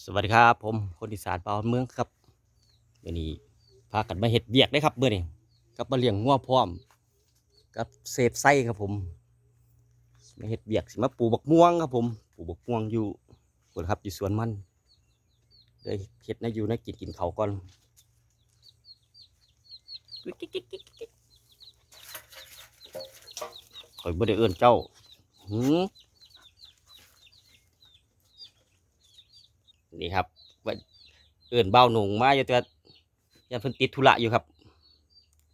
สวัสดีครับผมคนอีสานเปาเมืองครับมื่อนี้พากันมาเห็ดเบียกได้ครับเมื่อนี้กับมาเลี้ยงงัวพร้อม กับเซฟไส้ครับผมมาเห็ดเบียกสิมาปลูกบักม่วงครับผมปลูกบักม่วงอยู่พุ่นครับอยู่สวนมันเลยเห็ดนะอยู่นะกินกินเขาก่อนคอยบ่ได้เอื้อนเจ้าหืม นี่ครับเอื่นเบ้าหนุ่งมาอยู่แต่ยันเพิ่นติดธุระอยู่ครับ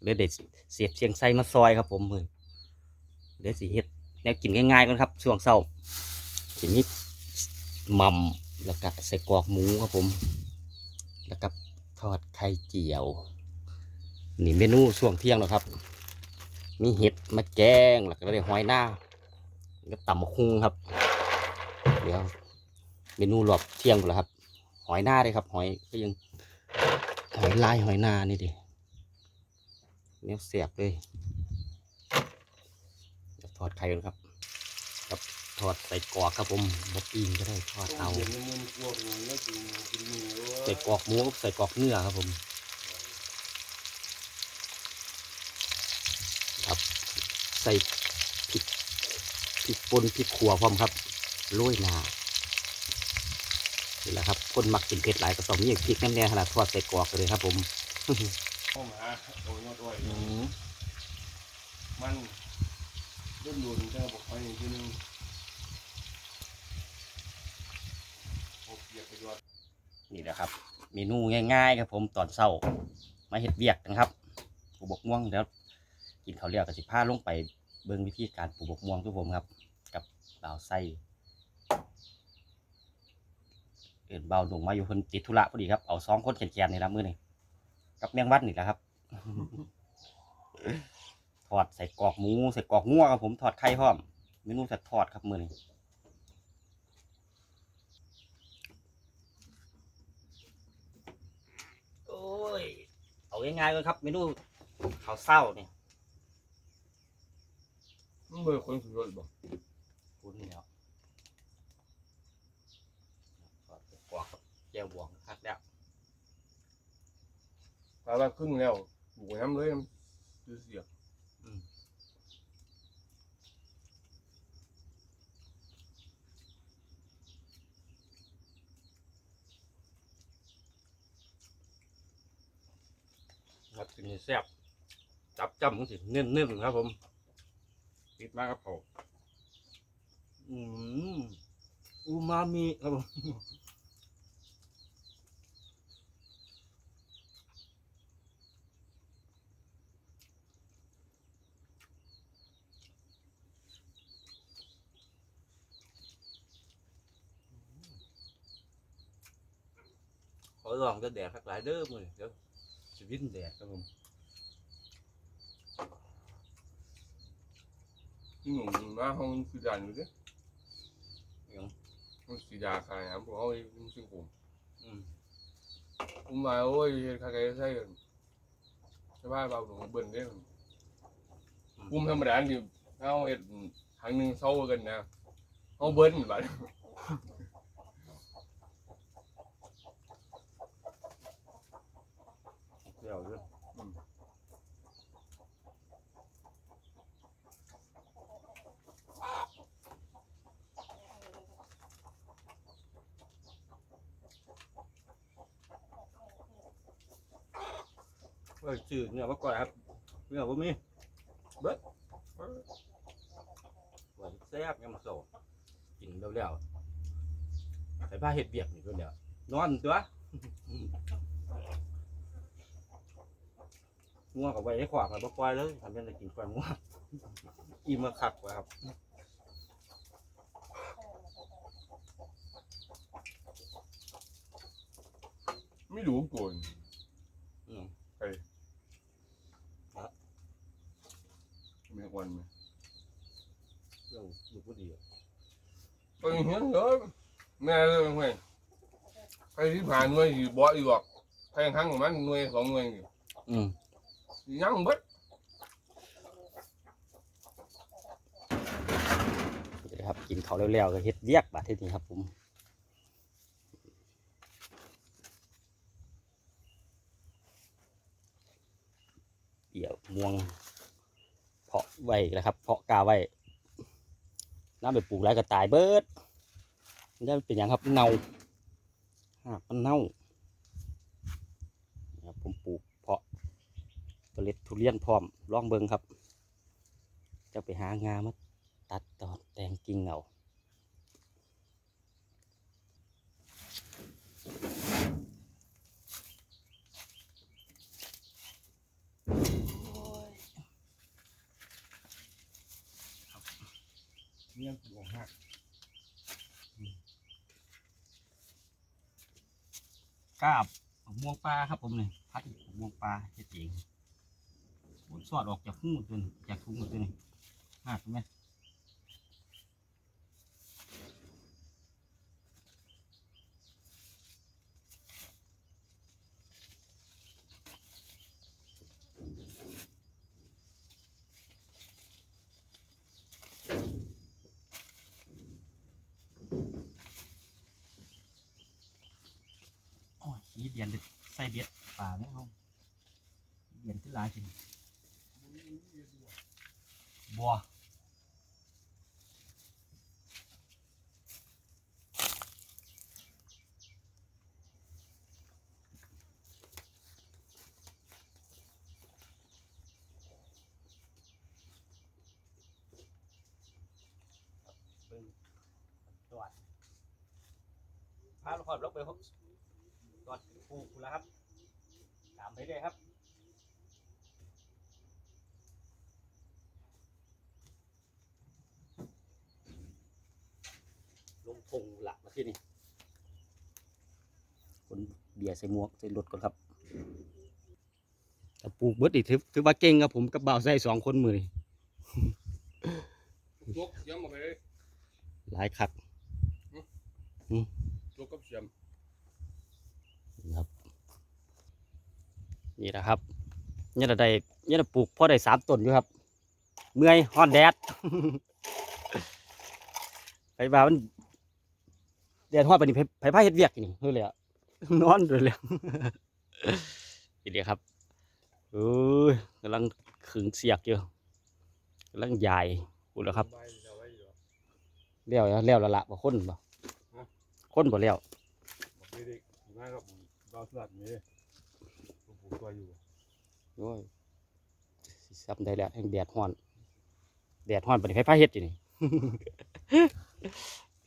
เลยเด็ดเสียบเชียงไส้มาซอยครับ ผมเลยเดี๋ยวสิเฮ็ดแนวกินง่ายๆก่อนครับช่วงเช้าทีนี้หม่ำแล้วก็ใส่กรอกหมูครับผม แล้วก็ทอดไข่เจียว นี่เมนูช่วงเที่ยงแล้วครับ มีเห็ดมาแกงแล้วก็ได้หอยหน้าก็ตำมะคุงครับ เดี๋ยว เมนูรอบเที่ยงหมดแล้วครับ หอยหน้าเลยครับ หอยก็ยังหอยลายหอยนานี่ดิเนี้ยเสียบเลยเดี๋ยวทอดไข่กันครับกับทอดใส่กรอกครับผมบะปีนก็ได้ทอดเอาใส่กรอกหมูใส่กรอกเนื้อครับผมครับใส่พริกพริกป่นพริกขัวพร้อมครับโรยหน้า นี่แหละครับคนมักกินเผ็ดหลายก็ต้องมีพริกแน่ๆขนาดทอดใส่กรอกเลยครับ ผมข้าวหมาโดยมาด้วยมันรุ่นรุ่นจะบอกไปทีกเหยียบไปด้วยนี่แหละครับเมนูง่ายๆครับผมตอนเช้ามาเห็ดเบียกนะครับปลูกบกม่วงแล้วกินข้าวเรียวกับสิผ้าลงไปเบิ่งวิธีการปลูกบกม่วงทุกผมครับ กับเบาไส้ เอื่นเบาหนุ่มมาอยู่คนติดธุระพอดีครับ เอาสองคนแขนๆนี่ละมือนี่กับแมงวัดนี่แหละครับทอดใส่กรอกหมูใส่กรอกงัวครับผมทอดไข่พร้อมเมนูสัตว์ทอดครับมือนี้โอ้ย เอาง่ายๆเลยครับเมนูข้าวเศร้าเนี่ย มันเบอร์คนสุดยอดบอกคุณนี่แล้วทอดกรอ กกับแก้วบวงคักแล้วตาละครึ่งแล้วบุกน้ำเลยดูเสียครับกินให้แซ่บจับจ้ำมันสิเนื้อๆครับ ผมติดมากครับเขาอืมอูมามิครับผม อลองจะแดดสักหลายเด้อมือนี้เดี๋ยวชีวิตแดดครับผมที่หนุ่มมาห้องสีดานอยู่ดิยังห้องสีดาขายครับผมเอาไอ้ซึ่งผมอืมผมมาโอ้ยเฮ็ดคาไก่ใช่กันใช่ป่ะเบาหลวงเบิ่นเด้กุมธรรมดาที่เอาเฮ็ดทางหนึงเศร้ากันนะเอาเบิ่นบัด เดี๋ยวเด้อ เอ้ยจืดเนี่ยมาก่อนครับเนี่ยผมมีเบิดหวานแซ่บยังมาโซกินเร็วๆใส่ผ้าเห็ดเบียกนี่ก็เดี๋ยวนอนตัวง่วงกับไว้ให้ขวางกับปล่อยเลยทำเป็นอะไรกินกล้วยง่วงอิ่มมาคักไว้ครับไม่รู้โกนอืมมี วันไหมนั่งอยู่พอดีอะไปเห็นเยอะแม่เลยไงใครที่ผ่านหน่วยอยู่บ่อยู่หรอกใครทั้งมันหน่วยสองหน่วยอยู่อืมยังเบิดเดี๋ครับกินเขาเร็วๆก็เฮ็ดเรียกบาดเฮ็นี่ครับผมเปรี้ยวม่วง เพาะไว้แล้วครับ เพาะกาไว้น้ำไปปลูกไรก็ตายเบิดนี่เป็นอย่างครับเน่าหากมันเน่าครับผมปลูกเพาะเมล็ดทุเรียนพร้อมลองเบิงครับ จะไปหางามาตัดตอนแต่งกิ่งเอา ยหลวงหักกาบมะม่วงปลาครับผมเนี่ยพัดม่วงปลาเจ๋งโอ้ยสอดออกจากหูตัวนี้จากถุงตัวนี้หักไหม เดียนเลยใส่เบ็ดป่าไหมเขาเดียนที่หลายจริงบัวเบิ่งตรวจพาลูกขอดลกไป ครับตอดปลูกแล้วครับ ตามไปเลยครับลงพงหลักมาที่นี่คนเบียร์ใส่หมวกใส่รถก่อนครับแต่ปลูกเบิดอีกถือถือว่าเก่งครับผมกับบ่าวใส่สองคนมือนี่จกเสียมออกไปเลย หลายคักจกกับเสียม ครับ นี่นะครับเนี่ยได้เนี่ยปลูกพอได้สามต้นอยู่ครับ เมื่อยฮ้อนแดดไปบ้ามันแดดฮ้อนปานนี้ไผไผพาเฮ็ดเวียกนี่เฮ้ยเลยอะนอนเลยเลยนี่เดียวครับเอ้ยกำลังขึงเสียกอยู่กำลังใหญ่พูดแล้วครับใบเอาไว้อยู่เลี้ยวแล้วเลี้ยวและละบ่คนบ่คนบ่เลี้ยวบอ กเด็กๆง่ายครับดาวสลัดนี่ผมปลูกตัวอยู่โอ้ยสิซ้ำได้แล้วแห่งแดดฮ้อน แดดฮ้อนปานนี้ไผพาเฮ็ดอยู่นี่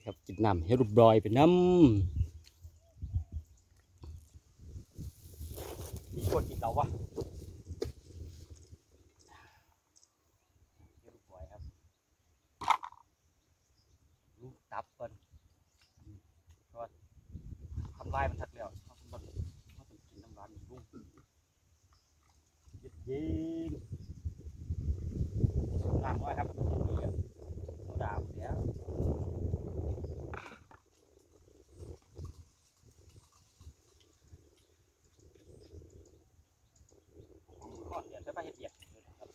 ครับกินน้ำให้รูปรอยเป็นน้ำมีคนกินเราวะให้รูปรอยครับลูกตับก่อนอืมเพราะว่าทำลายมันทักแล้วเขาต้องมันเขาต้องกินน้ำร้านอยู่ลุงเยินเย็นน้ำน้อยครับนี่อะโซดาหมดแล้ว ก็เดี๋ยวจะไปเฮ็ดเบียดนะครับ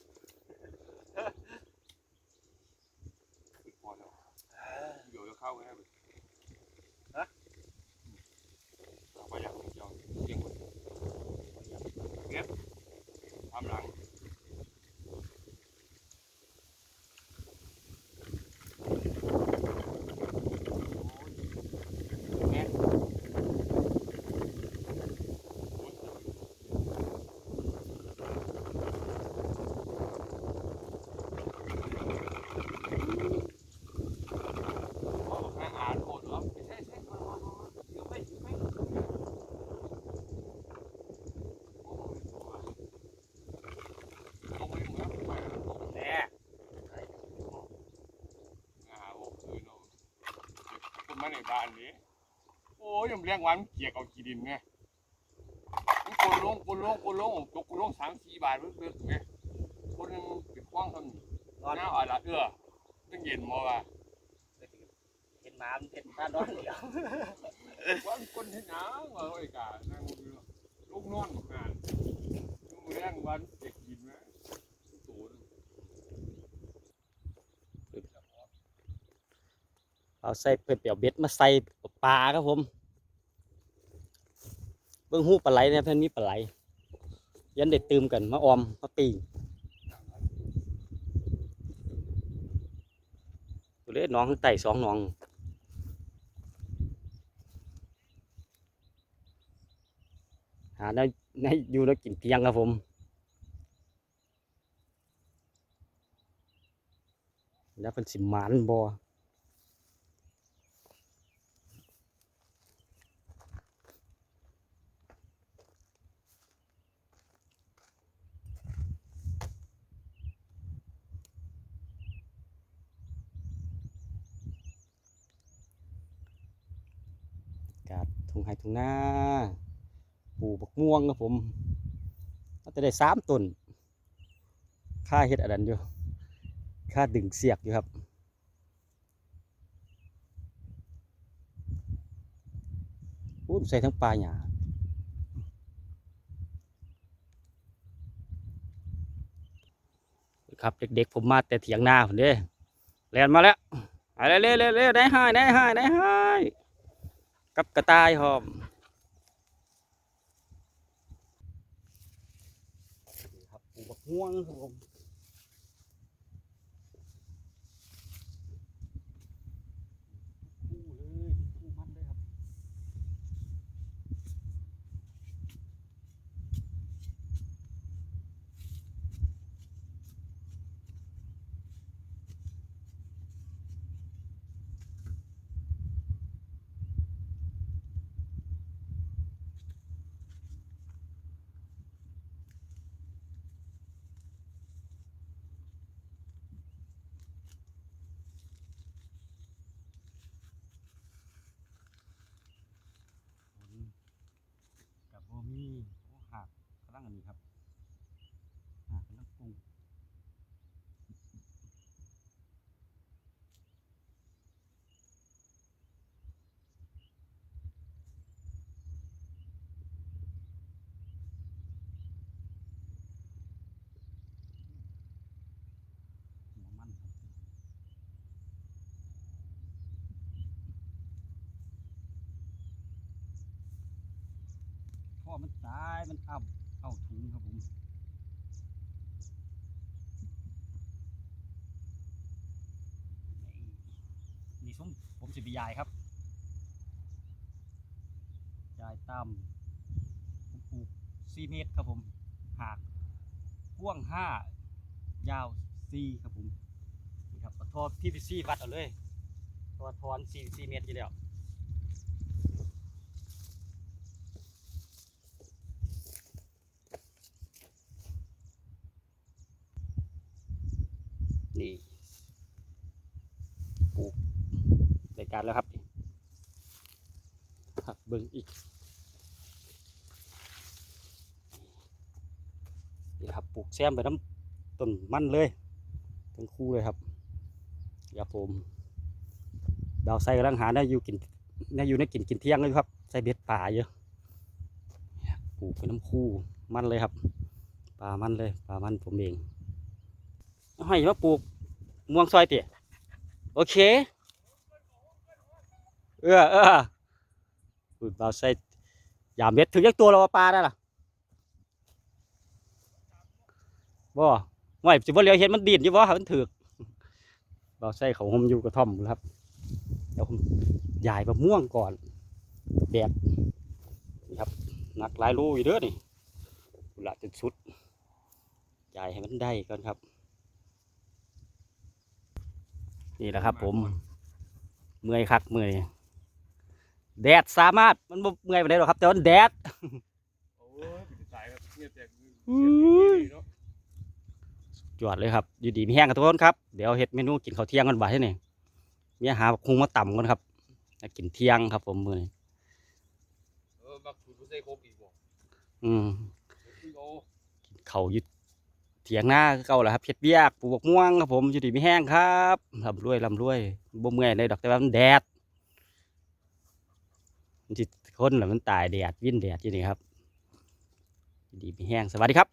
พอแล้วเดี๋ยวจะเข้าไงไปเอาไปอย่างเดียวเกี่ยงหมดเก็บทำหลัง แม่น อาหารโหดเหรอไม่ใช่ใช่เดี๋ยวไปเดี๋ยวไปลงไปหมดแล้วไปแล้ว แน่ อาหารโอ้คืนเอา ต้นไม้ในบ้านนี้โอ้ยยังเลี้ยงวันเกียกเอาขี้ดินไงมันคนลงคนลงคนลงตกคนลงสามสี่บาทเพิ่งเพิ่งไงคนนึงปิดกว้างทำนี่นอนหน้าอ่อนละเอื้อต้องเย็นมอว่ะเห็นหมามันเห็นตานอนเดียวว่าคนที่หนาว่าไอ้กานั่งดูลูกนอนงานลูกเลี้ยงวันเด็กกินไหมตูน เอาใส่เปเปียวเบ็ดมาใส่ปลาครับผมเบิ่งหูปลาไหลเนี่ยเพื่อนมีปลาไหล ยันเด็ดตืมกันมาออมมาปีตัวเล็กน้องข้างใต้สองน้องหาได้ได้อยู่แล้วกินเทียงครับผมแล้วเป็นสิมานบอ กาดทุ่งไห้ทุ่งนาปลูกบักม่วงครับผมก็จะได้สามต้นค่าเฮ็ดอันนั้นอยู่ค่าดึงเสียกอยู่ครับอู้ใส่ทั้งปลาหยาครับเด็กๆผมมาแต่เถียงนาผมเด้แลนมาแล้วไปเร็วเร็วเร็วเร็วได้ให้ได้ให้ได้ให้ กับกระต่ายหอมครับปลูกห่วงครับผมคู่เลยคู่มันเลยครับ ฝนกับโบมีโอ้หักกำลังอันนี้ครับหักกำลังปรุงหัวมันครับพ่อ มันตาย มันอับ เอาถุงครับผมนี่นี่ส้มผมสิบยายครับ ยายตามผมปลูกสี่เมตรครับผม หากกว้างห้ายาวสี่ครับผม นี่ครับทอพี่พีซีวัดเอาเลยทอทอนสี่สี่เมตรอยู่แล้ว นี่ปลูกรายการแล้วครับครับเบิ่งอีกนี่ครับปลูกแซมไปน้ำต้นมันเลยทั้งคู่เลยครับอย่าผมดาวไส้กำลังหาได้อยู่กินได้อยู่ในกินกินเที่ยงเลยครับใส่เบ็ดป่าเยอะปลูกไปน้ำคู่มันเลยครับปลามันเลยปลามันผมเอง ให้มาปลูกม่วงซอยเตี๋ยโอเค เออเออปลูกเบาใส่ยามเม็ดถึงยักตัวเราปลาได้ล่ะบ่ไม่สิบ่เลี้ยวเห็นมันดินอยู่บ่มันถึกเบาใส่เขาหมอยู่กระท่อมครับเดี๋ยวผมยายมะม่วงก่อนแดดนี่ครับนักหลายรูอยู่เด้อนี่หลาจนสุดยายให้มันได้ก่อนครับ นี่แหละครับ ผม เมื่อยคักเมื่อยแดดสามารถมันบ่เมื่อยไปได้หรอกครับ แต่ว่าแดดโอ้ยเป็นสายครับเนี่ยแตกอุ้ยเนาะจวดเลยครับ อยู่ดีมีแห้งกันทุกคนครับ เดี๋ยวเฮ็ดเมนูกินข้าวเที่ยงกันบ่าที่นี่เมียหาคุงมาต่ำกันครับแล้วกินเที่ยงครับ ผมมื้อนี้เออบักสูตรบ่ใส่ครบอีกบ่อืมคือเอาเขาวอยู่ เถียงหน้าเก่าแหละครับเพ็ดเบียกปลูกม่วงครับผมอยู่ดีไม่แห้งครับลำรวยลำรวยบ่เมื่อยเลยดอกแต่ว่ามันแดดมันจิตคนแหละมันตายแดดวิ่นแดดอยู่นี่ครับอยู่ดีไม่แห้งสวัสดีครับ